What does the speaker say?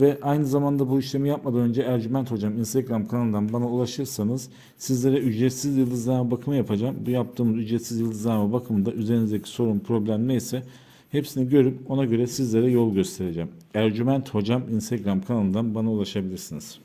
Ve aynı zamanda bu işlemi yapmadan önce Ercüment Hocam Instagram kanalından bana ulaşırsanız sizlere ücretsiz yıldızlama bakımı yapacağım. Bu yaptığımız ücretsiz yıldızlama bakımında üzerinizdeki sorun, problem neyse hepsini görüp ona göre sizlere yol göstereceğim. Ercüment Hocam Instagram kanalından bana ulaşabilirsiniz.